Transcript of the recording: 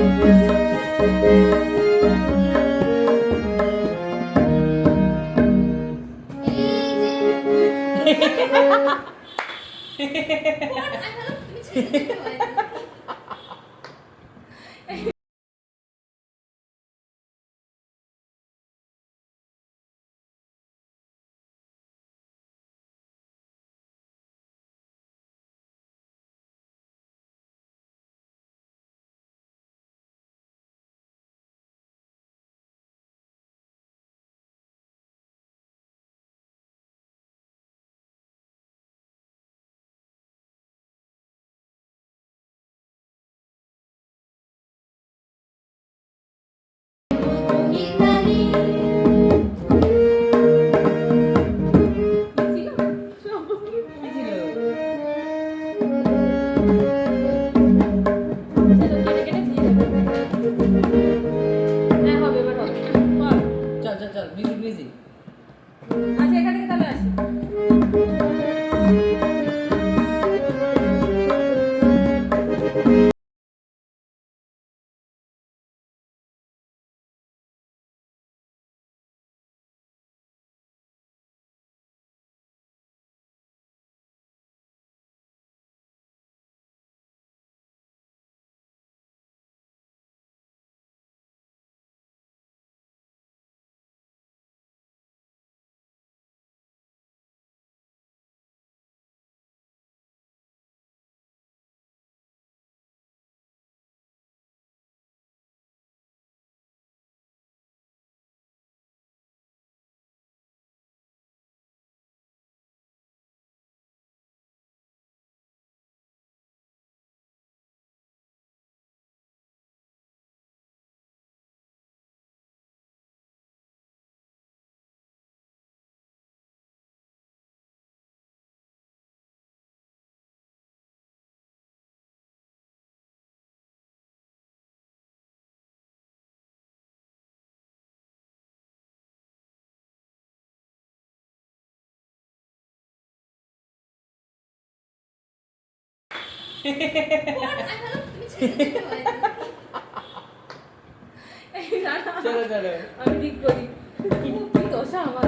What? I চল চল চল মিউজিক মিউজিক আচ্ছা এখান থেকে তাহলে আসি। চলো চলো আমি ঠিক করি কি দশা আমার